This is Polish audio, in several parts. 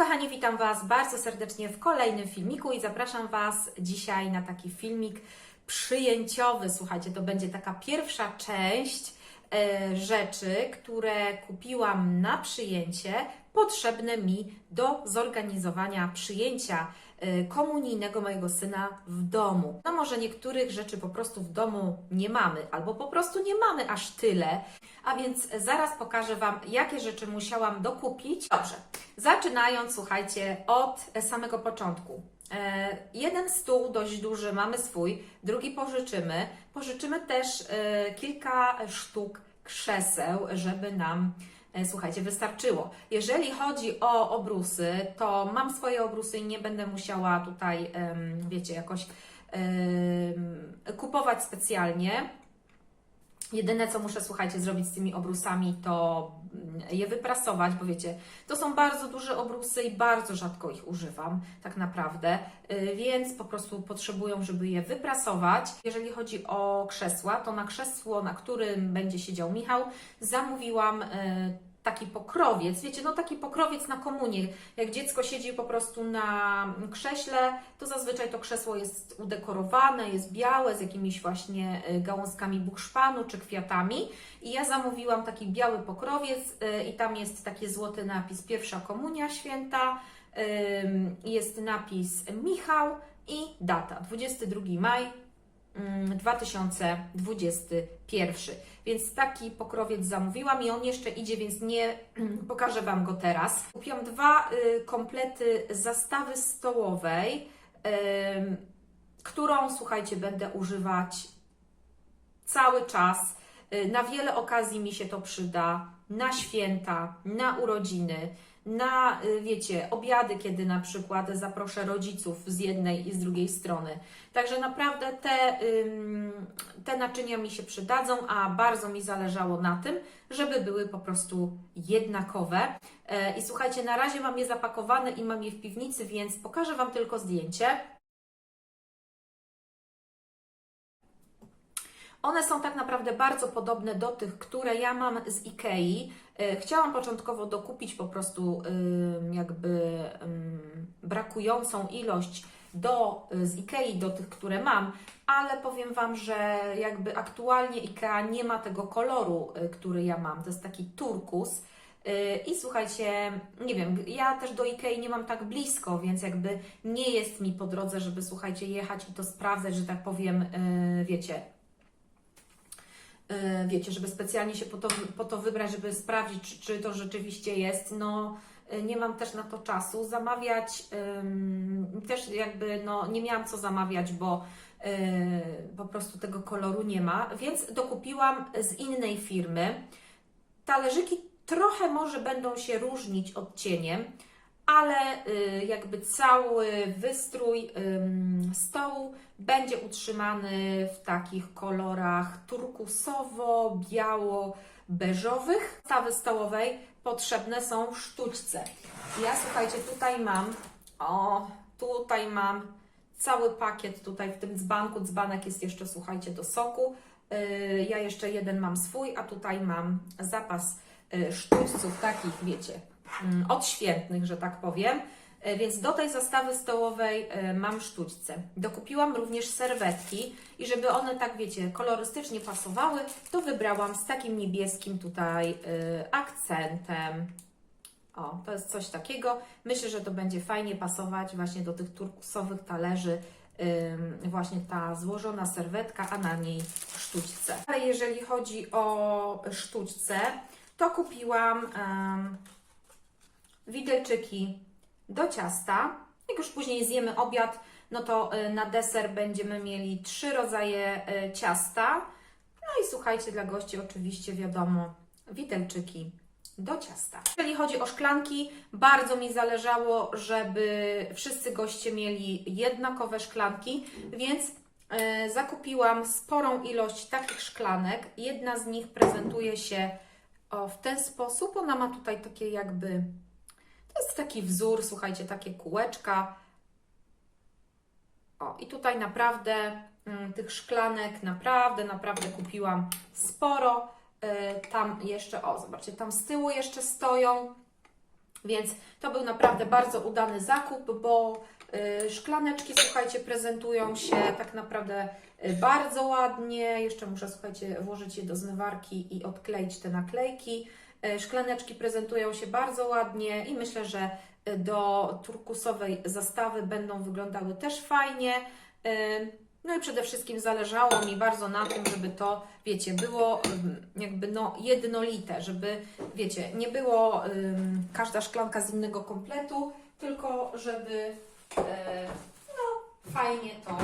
kochani, witam Was bardzo serdecznie w kolejnym filmiku i zapraszam Was dzisiaj na taki filmik przyjęciowy. Słuchajcie, to będzie taka pierwsza część e, rzeczy, które kupiłam na przyjęcie, potrzebne mi do zorganizowania przyjęcia komunijnego mojego syna w domu. No może niektórych rzeczy po prostu w domu nie mamy, albo po prostu nie mamy aż tyle, a więc zaraz pokażę Wam, jakie rzeczy musiałam dokupić. Dobrze, zaczynając, słuchajcie, od samego początku. E, jeden stół dość duży mamy swój, drugi pożyczymy. Pożyczymy też e, kilka sztuk krzeseł, żeby nam, e, słuchajcie, wystarczyło. Jeżeli chodzi o obrusy, to mam swoje obrusy i nie będę musiała tutaj, wiecie, jakoś kupować specjalnie. Jedyne, co muszę, słuchajcie, zrobić z tymi obrusami, to je wyprasować, bo wiecie, to są bardzo duże obrusy i bardzo rzadko ich używam, tak naprawdę, Y, więc po prostu potrzebują, żeby je wyprasować. Jeżeli chodzi o krzesła, to na krzesło, na którym będzie siedział Michał, zamówiłam y, taki pokrowiec, wiecie, no taki pokrowiec na komunię. Jak dziecko siedzi po prostu na krześle, to zazwyczaj to krzesło jest udekorowane, jest białe z jakimiś właśnie y, gałązkami bukszpanu czy kwiatami. I ja zamówiłam taki biały pokrowiec y, i tam jest taki złoty napis Pierwsza Komunia Święta, jest napis Michał i data 22 maj 2021. Więc taki pokrowiec zamówiłam i on jeszcze idzie, więc nie pokażę Wam go teraz. Kupiłam dwa y, komplety zastawy stołowej, ym, którą słuchajcie, będę używać cały czas. Y, Na wiele okazji mi się to przyda. Na święta, na urodziny, na, y, wiecie, obiady, kiedy na przykład zaproszę rodziców z jednej i z drugiej strony. Także naprawdę te, te naczynia mi się przydadzą, a bardzo mi zależało na tym, żeby były po prostu jednakowe. E, I słuchajcie, na razie mam je zapakowane i mam je w piwnicy, więc pokażę Wam tylko zdjęcie. One są tak naprawdę bardzo podobne do tych, które ja mam z Ikei. E, Chciałam początkowo dokupić po prostu jakby brakującą ilość do, z Ikei do tych, które mam, ale powiem Wam, że jakby aktualnie Ikea nie ma tego koloru, y, który ja mam. To jest taki turkus. I słuchajcie, nie wiem, ja też do Ikei nie mam tak blisko, więc jakby nie jest mi po drodze, żeby słuchajcie, jechać i to sprawdzać, że tak powiem, wiecie, e, wiecie, żeby specjalnie się po to, po to wybrać, żeby sprawdzić, czy, czy to rzeczywiście jest, no e, nie mam też na to czasu. Zamawiać też jakby, no nie miałam co zamawiać, bo e, po prostu tego koloru nie ma, więc dokupiłam z innej firmy. Talerzyki trochę może będą się różnić odcieniem, ale y, jakby cały wystrój stołu będzie utrzymany w takich kolorach turkusowo-biało-beżowych. Stawy stołowej potrzebne są sztućce. Ja słuchajcie, tutaj mam, o, tutaj mam cały pakiet tutaj w tym dzbanku. Dzbanek jest jeszcze, słuchajcie, do soku. Yy, Ja jeszcze jeden mam swój, a tutaj mam zapas yy, sztućców takich, wiecie, odświętnych, że tak powiem. E, Więc do tej zastawy stołowej e, mam sztućce. Dokupiłam również serwetki i żeby one tak, wiecie, kolorystycznie pasowały, to wybrałam z takim niebieskim tutaj e, akcentem. O, to jest coś takiego. Myślę, że to będzie fajnie pasować właśnie do tych turkusowych talerzy. Właśnie ta złożona serwetka, a na niej sztućce. Ale jeżeli chodzi o sztućce, to kupiłam widelczyki do ciasta. Jak już później zjemy obiad, no to y, na deser będziemy mieli trzy rodzaje y, ciasta. No i słuchajcie, dla gości oczywiście wiadomo, widelczyki do ciasta. Jeżeli chodzi o szklanki, bardzo mi zależało, żeby wszyscy goście mieli jednakowe szklanki, więc y, zakupiłam sporą ilość takich szklanek. Jedna z nich prezentuje się o, w ten sposób. Ona ma tutaj takie jakby jest taki wzór, słuchajcie, takie kółeczka. O, i tutaj naprawdę mm, tych szklanek naprawdę, naprawdę kupiłam sporo. Y, tam jeszcze, o, zobaczcie, tam z tyłu jeszcze stoją. Więc to był naprawdę bardzo udany zakup, bo y, szklaneczki, słuchajcie, prezentują się tak naprawdę y, bardzo ładnie. Jeszcze muszę, słuchajcie, włożyć je do zmywarki i odkleić te naklejki. Y, Szklaneczki prezentują się bardzo ładnie i myślę, że y, do turkusowej zastawy będą wyglądały też fajnie. Y, No i przede wszystkim zależało mi bardzo na tym, żeby to, wiecie, było ym, jakby no jednolite, żeby, wiecie, nie było ym, każda szklanka z innego kompletu, tylko żeby e, no, fajnie to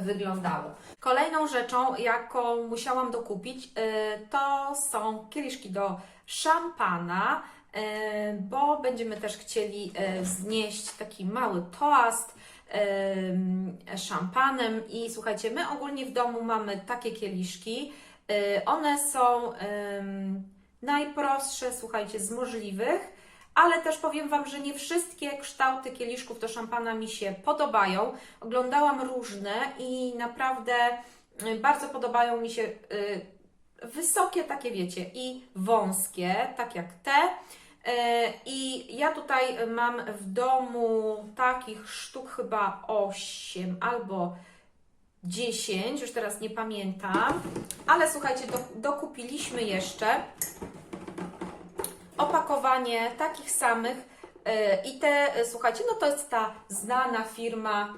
wyglądało. Kolejną rzeczą, jaką musiałam dokupić, e, to są kieliszki do szampana, e, bo będziemy też chcieli e, wznieść taki mały toast em, szampanem i słuchajcie, my ogólnie w domu mamy takie kieliszki. One są najprostsze, słuchajcie, z możliwych, ale też powiem Wam, że nie wszystkie kształty kieliszków do szampana mi się podobają. Oglądałam różne i naprawdę y, bardzo podobają mi się y, wysokie, takie wiecie, i wąskie, tak jak te. E, I ja tutaj mam w domu takich sztuk chyba 8 albo 10, już teraz nie pamiętam, ale słuchajcie, do, dokupiliśmy jeszcze opakowanie takich samych e, i te, e, słuchajcie, no to jest ta znana firma,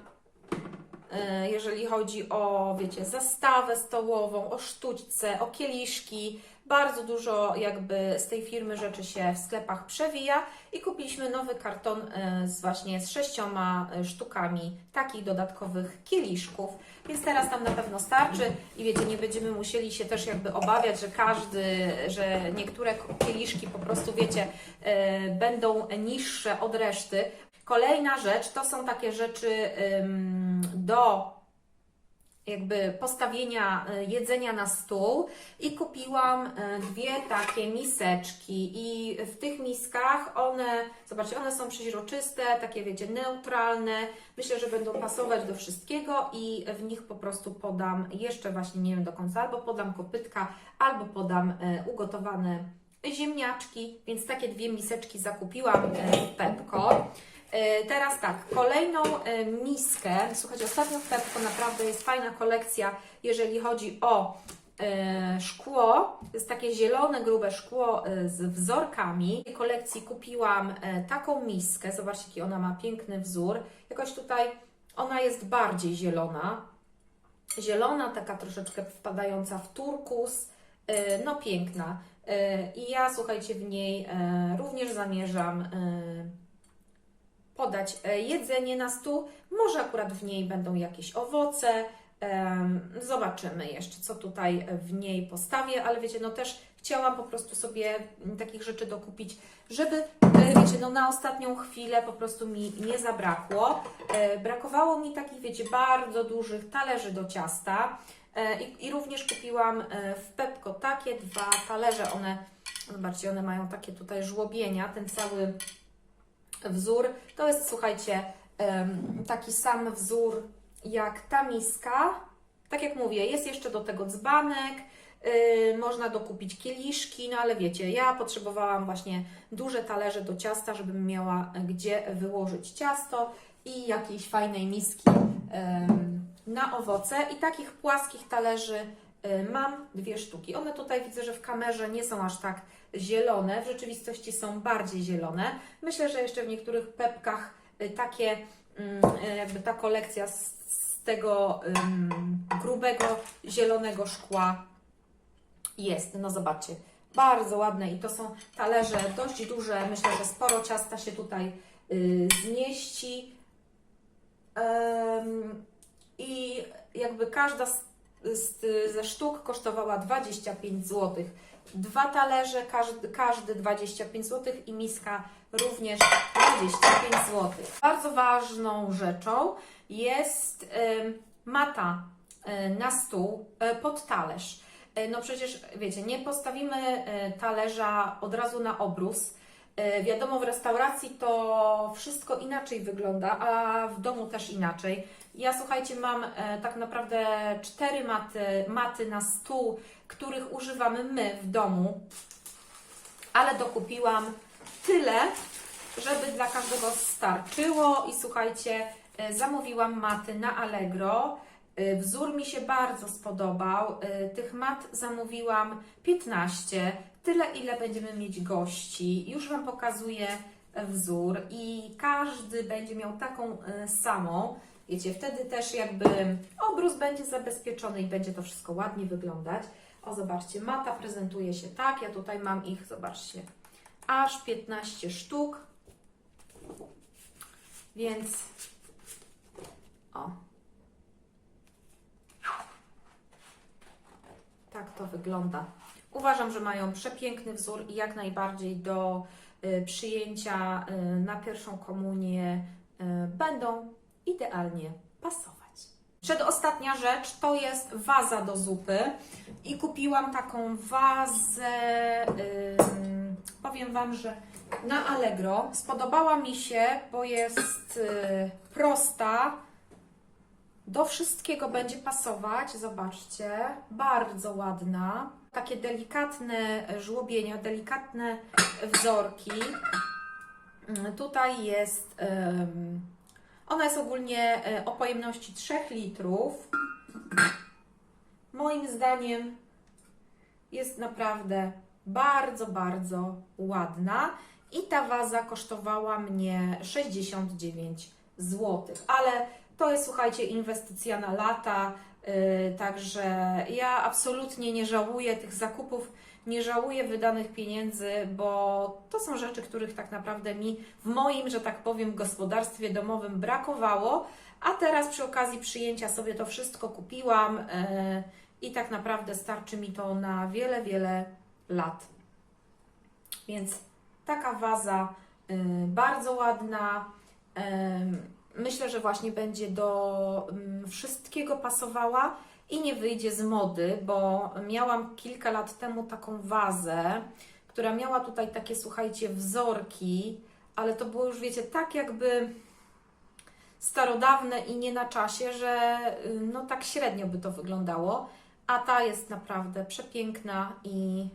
jeżeli chodzi o, wiecie, zastawę stołową, o sztućce, o kieliszki. Bardzo dużo jakby z tej firmy rzeczy się w sklepach przewija i kupiliśmy nowy karton e, z właśnie z sześcioma e, sztukami takich dodatkowych kieliszków, więc teraz nam na pewno starczy i wiecie, nie będziemy musieli się też jakby obawiać, że każdy, że niektóre kieliszki po prostu wiecie, e, będą niższe od reszty. Kolejna rzecz to są takie rzeczy do jakby postawienia y, jedzenia na stół i kupiłam y, dwie takie miseczki i w tych miskach one, zobaczcie, one są przeźroczyste, takie wiecie, neutralne. Myślę, że będą pasować do wszystkiego i w nich po prostu podam jeszcze właśnie nie wiem do końca, albo podam kopytka, albo podam y, ugotowane ziemniaczki, więc takie dwie miseczki zakupiłam w Pepko. E, Teraz tak, kolejną e, miskę. Słuchajcie, ostatnio w Pepko naprawdę jest fajna kolekcja, jeżeli chodzi o e, szkło. Jest takie zielone, grube szkło z wzorkami. W tej kolekcji kupiłam taką miskę. Zobaczcie, jaki ona ma piękny wzór. Jakoś tutaj ona jest bardziej zielona. Zielona, taka troszeczkę wpadająca w turkus. No piękna. I ja, słuchajcie, w niej również zamierzam podać e, jedzenie na stół. Może akurat w niej będą jakieś owoce. Zobaczymy jeszcze, co tutaj w niej postawię, ale wiecie, no też chciałam po prostu sobie takich rzeczy dokupić, żeby, e, wiecie, no na ostatnią chwilę po prostu mi nie zabrakło. E, Brakowało mi takich, wiecie, bardzo dużych talerzy do ciasta i, i również kupiłam w Pepko takie dwa talerze. One, zobaczcie, one mają takie tutaj żłobienia, ten cały wzór. To jest, słuchajcie, taki sam wzór jak ta miska. Tak jak mówię, jest jeszcze do tego dzbanek, yy, można dokupić kieliszki, no ale wiecie, ja potrzebowałam właśnie duże talerze do ciasta, żebym miała gdzie wyłożyć ciasto i jakiejś fajnej miski na owoce. I takich płaskich talerzy y, mam dwie sztuki. One tutaj widzę, że w kamerze nie są aż tak zielone, w rzeczywistości są bardziej zielone. Myślę, że jeszcze w niektórych pepkach y, takie, mm, y, jakby ta kolekcja z, z tego ym, grubego zielonego szkła jest. No zobaczcie, bardzo ładne i to są talerze dość duże. Myślę, że sporo ciasta się tutaj y, zmieści. I jakby każda z, ze sztuk kosztowała 25 zł. Dwa talerze, każdy, każdy 25 zł i miska również 25 zł. Bardzo ważną rzeczą jest mata e, na stół e, pod talerz. E, No przecież wiecie, nie postawimy talerza od razu na obrus. E, Wiadomo, w restauracji to wszystko inaczej wygląda, a w domu też inaczej. Ja słuchajcie, mam e, tak naprawdę cztery maty, maty na stół, których używamy my w domu, ale dokupiłam tyle, żeby dla każdego starczyło. I słuchajcie, e, zamówiłam maty na Allegro. Wzór mi się bardzo spodobał. Tych mat zamówiłam 15, tyle ile będziemy mieć gości. Już Wam pokazuję wzór i każdy będzie miał taką e, samą. Wiecie, wtedy też jakby obrus będzie zabezpieczony i będzie to wszystko ładnie wyglądać. O, zobaczcie, mata prezentuje się tak. Ja tutaj mam ich, zobaczcie, aż 15 sztuk. Więc o. Tak to wygląda. Uważam, że mają przepiękny wzór i jak najbardziej do y, przyjęcia y, na pierwszą komunię y, będą idealnie pasować. Przedostatnia rzecz to jest waza do zupy i kupiłam taką wazę, powiem Wam, że na Allegro. Spodobała mi się, bo jest prosta, do wszystkiego będzie pasować, zobaczcie, bardzo ładna. Takie delikatne żłobienia, delikatne wzorki. Tutaj jest, ona jest ogólnie e, o pojemności 3 litrów. Moim zdaniem jest naprawdę bardzo, bardzo ładna. I ta waza kosztowała mnie 69 zł. Ale to jest, słuchajcie, inwestycja na lata. Yy, także ja absolutnie nie żałuję tych zakupów, nie żałuję wydanych pieniędzy, bo to są rzeczy, których tak naprawdę mi w moim, że tak powiem, gospodarstwie domowym brakowało. A teraz przy okazji przyjęcia sobie to wszystko kupiłam yy, i tak naprawdę starczy mi to na wiele, wiele lat. Więc taka waza y, bardzo ładna. Myślę, że właśnie będzie do ym, wszystkiego pasowała i nie wyjdzie z mody, bo miałam kilka lat temu taką wazę, która miała tutaj takie, słuchajcie, wzorki, ale to było już, wiecie, tak jakby starodawne i nie na czasie, że y, no tak średnio by to wyglądało, a ta jest naprawdę przepiękna i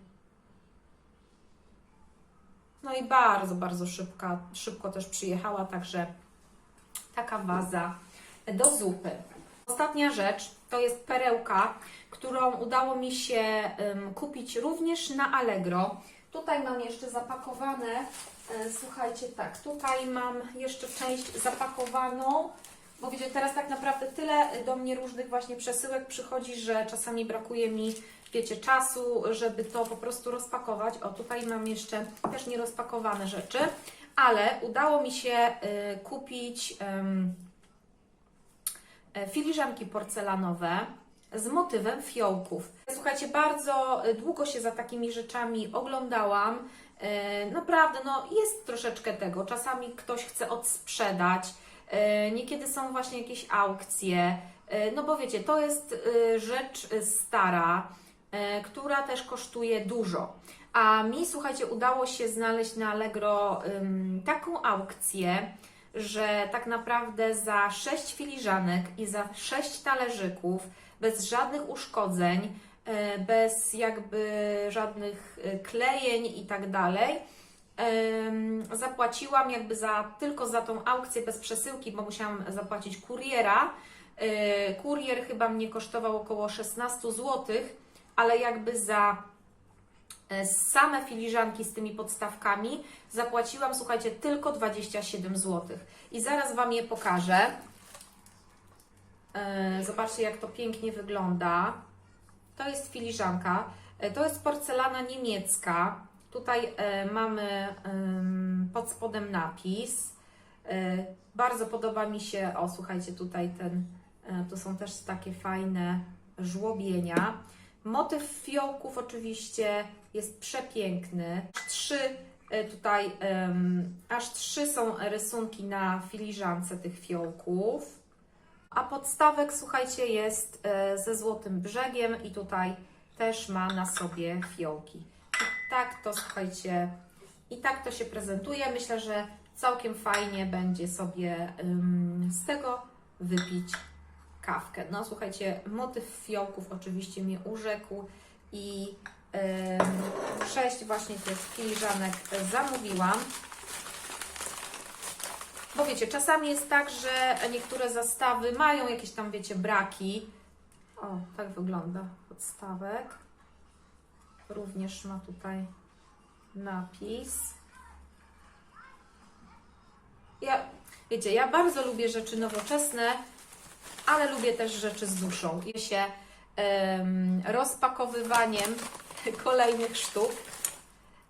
no i bardzo, bardzo szybka, szybko też przyjechała, także taka waza do zupy. Ostatnia rzecz to jest perełka, którą udało mi się kupić również na Allegro. Tutaj mam jeszcze zapakowane, e, słuchajcie, tak, tutaj mam jeszcze część zapakowaną, bo wiecie, teraz tak naprawdę tyle do mnie różnych właśnie przesyłek przychodzi, że czasami brakuje mi, wiecie, czasu, żeby to po prostu rozpakować. O, tutaj mam jeszcze też nierozpakowane rzeczy, ale udało mi się y, kupić e, filiżanki porcelanowe z motywem fiołków. Słuchajcie, bardzo y, długo się za takimi rzeczami oglądałam. E, Naprawdę, no jest troszeczkę tego. Czasami ktoś chce odsprzedać, niekiedy są właśnie jakieś aukcje. No bo wiecie, to jest y, rzecz y, stara, która też kosztuje dużo. A mi, słuchajcie, udało się znaleźć na Allegro ym, taką aukcję, że tak naprawdę za 6 filiżanek i za 6 talerzyków, bez żadnych uszkodzeń, e, bez jakby żadnych e, klejeń i tak dalej, zapłaciłam jakby za, tylko za tą aukcję bez przesyłki, bo musiałam zapłacić kuriera. E, Kurier chyba mnie kosztował około 16 zł, ale jakby za same filiżanki z tymi podstawkami zapłaciłam, słuchajcie, tylko 27 zł. I zaraz Wam je pokażę. E, Zobaczcie, jak to pięknie wygląda. To jest filiżanka. E, To jest porcelana niemiecka. Tutaj e, mamy pod spodem napis. E, Bardzo podoba mi się, o słuchajcie, tutaj ten, e, to są też takie fajne żłobienia. Motyw fiołków oczywiście jest przepiękny. Trzy e, tutaj, em, aż trzy są rysunki na filiżance tych fiołków. A podstawek, słuchajcie, jest e, ze złotym brzegiem i tutaj też ma na sobie fiołki. I tak to, słuchajcie, i tak to się prezentuje. Myślę, że całkiem fajnie będzie sobie ym, z tego wypić kawkę. No słuchajcie, motyw fiołków oczywiście mnie urzekł i Ym, Sześć właśnie tych filiżanek zamówiłam. Bo wiecie, czasami jest tak, że niektóre zastawy mają jakieś tam, wiecie, braki. O, tak wygląda podstawek. Również ma tutaj napis. Ja, wiecie, ja bardzo lubię rzeczy nowoczesne, ale lubię też rzeczy z duszą. I się em, rozpakowywaniem kolejnych sztuk.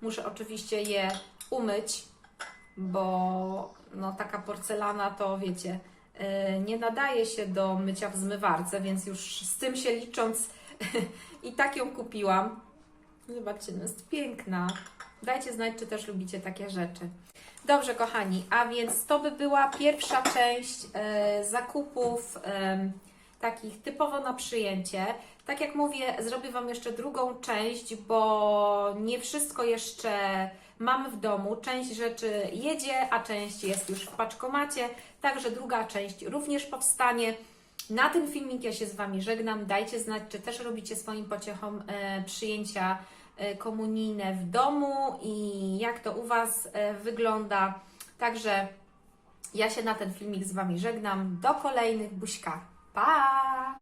Muszę oczywiście je umyć, bo no, taka porcelana to wiecie, e, nie nadaje się do mycia w zmywarce, więc już z tym się licząc i tak ją kupiłam. Zobaczcie, no jest piękna. Dajcie znać, czy też lubicie takie rzeczy. Dobrze, kochani, a więc to by była pierwsza część e, zakupów em, takich typowo na przyjęcie. Tak jak mówię, zrobię Wam jeszcze drugą część, bo nie wszystko jeszcze mamy w domu. Część rzeczy jedzie, a część jest już w paczkomacie, także druga część również powstanie. Na ten filmik ja się z Wami żegnam. Dajcie znać, czy też robicie swoim pociechom e, przyjęcia komunijne w domu i jak to u Was e, wygląda. Także ja się na ten filmik z Wami żegnam. Do kolejnych buźka. Pa!